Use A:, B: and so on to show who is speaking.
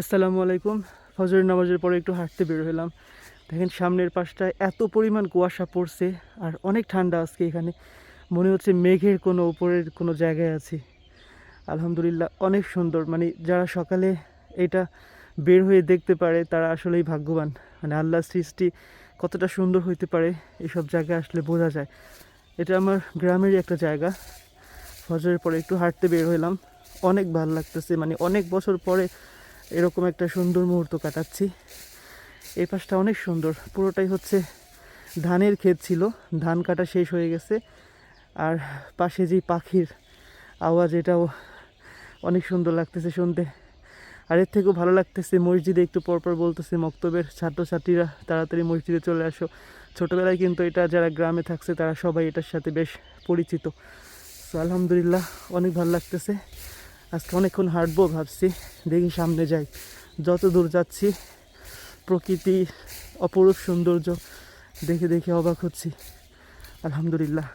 A: আসসালামু আলাইকুম। ফজরের নামাজের পরে একটু হাঁটতে বের হলাম। দেখেন সামনের পাশটায় এত পরিমাণ কুয়াশা পড়ছে আর অনেক ঠান্ডা আজকে এখানে। মনে হচ্ছে মেঘের কোনো উপরের কোনো জায়গায় আছি। আলহামদুলিল্লাহ অনেক সুন্দর। মানে যারা সকালে এটা বের হয়ে দেখতে পারে, তারা আসলেই ভাগ্যবান। মানে আল্লাহ সৃষ্টি কতটা সুন্দর হইতে পারে, এসব জায়গায় আসলে বোঝা যায়। এটা আমার গ্রামেরই একটা জায়গা। ফজরের পরে একটু হাঁটতে বের হলাম অনেক ভালো লাগতেছে। মানে অনেক বছর পরে এরকম একটা সুন্দর মুহূর্ত কাটাচ্ছি। এই পাশটা অনেক সুন্দর। পুরোটাই হচ্ছে ধানের ক্ষেত ছিল। ধান কাটা শেষ হয়ে গেছে। আর পাশে যেই পাখির আওয়াজ, এটাও অনেক সুন্দর লাগতেছে শুনতে। আর এর থেকেও ভালো লাগতেছে, মসজিদে একটু পরপর বলতেছে মক্তবের ছাত্রছাত্রীরা, তাড়াতাড়ি মসজিদে চলে আসো। ছোটোবেলায় কিন্তু এটা যারা গ্রামে থাকছে, তারা সবাই এটার সাথে বেশ পরিচিত। সো আলহামদুলিল্লাহ, অনেক ভালো লাগতেছে। আজকে অনেকক্ষণ হাঁটবো ভাবছি, দেখি সামনে যাই। যত দূর যাচ্ছি, প্রকৃতি অপরূপ সৌন্দর্য দেখে দেখে অবাক হচ্ছি। আলহামদুলিল্লাহ।